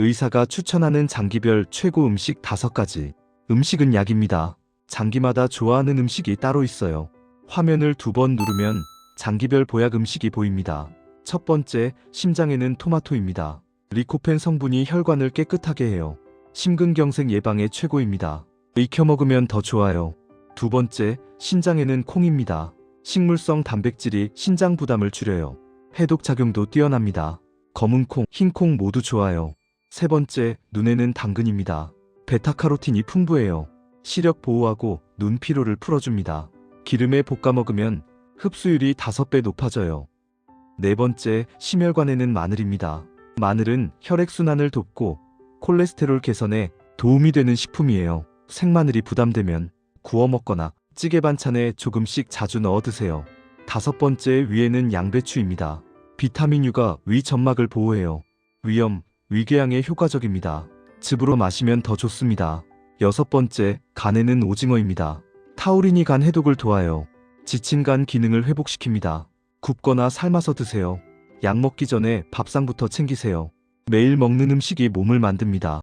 의사가 추천하는 장기별 최고 음식 5가지. 음식은 약입니다. 장기마다 좋아하는 음식이 따로 있어요. 화면을 두 번 누르면 장기별 보약 음식이 보입니다. 첫 번째, 심장에는 토마토입니다. 리코펜 성분이 혈관을 깨끗하게 해요. 심근경색 예방에 최고입니다. 익혀 먹으면 더 좋아요. 두 번째, 신장에는 콩입니다. 식물성 단백질이 신장 부담을 줄여요. 해독 작용도 뛰어납니다. 검은 콩, 흰 콩 모두 좋아요. 세 번째, 눈에는 당근입니다. 베타카로틴이 풍부해요. 시력 보호하고 눈 피로를 풀어줍니다. 기름에 볶아 먹으면 흡수율이 5배 높아져요. 네 번째, 심혈관에는 마늘입니다. 마늘은 혈액순환을 돕고 콜레스테롤 개선에 도움이 되는 식품이에요. 생마늘이 부담되면 구워 먹거나 찌개 반찬에 조금씩 자주 넣어 드세요. 다섯 번째 위에는 양배추입니다. 비타민 U가 위 점막을 보호해요. 위염, 위궤양에 효과적입니다. 즙으로 마시면 더 좋습니다. 여섯 번째, 간에는 오징어입니다. 타우린이 간 해독을 도와요. 지친 간 기능을 회복시킵니다. 굽거나 삶아서 드세요. 약 먹기 전에 밥상부터 챙기세요. 매일 먹는 음식이 몸을 만듭니다.